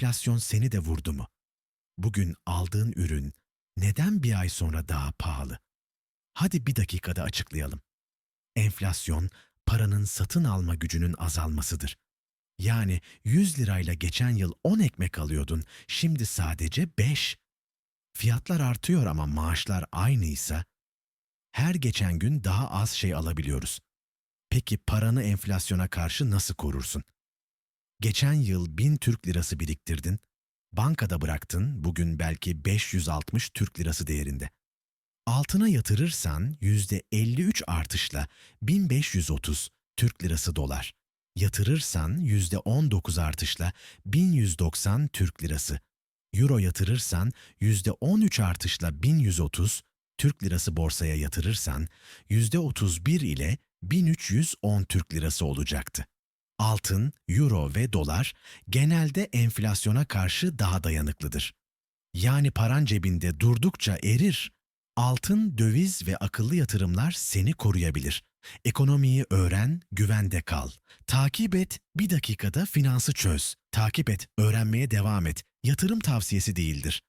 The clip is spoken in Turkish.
Enflasyon seni de vurdu mu? Bugün aldığın ürün neden bir ay sonra daha pahalı? Hadi bir dakikada açıklayalım. Enflasyon, paranın satın alma gücünün azalmasıdır. Yani 100 lirayla geçen yıl 10 ekmek alıyordun, şimdi sadece 5. Fiyatlar artıyor ama maaşlar aynıysa, her geçen gün daha az şey alabiliyoruz. Peki paranı enflasyona karşı nasıl korursun? Geçen yıl 1000 Türk lirası biriktirdin, bankada bıraktın, bugün belki 560 Türk lirası değerinde. Altına yatırırsan %53 artışla 1530 Türk lirası dolar. Yatırırsan %19 artışla 1190 Türk lirası. Euro yatırırsan %13 artışla 1130 Türk lirası borsaya yatırırsan %31 ile 1310 Türk lirası olacaktı. Altın, euro ve dolar genelde enflasyona karşı daha dayanıklıdır. Yani paran cebinde durdukça erir. Altın, döviz ve akıllı yatırımlar seni koruyabilir. Ekonomiyi öğren, güvende kal. Takip et, bir dakikada finansı çöz. Takip et, öğrenmeye devam et. Yatırım tavsiyesi değildir.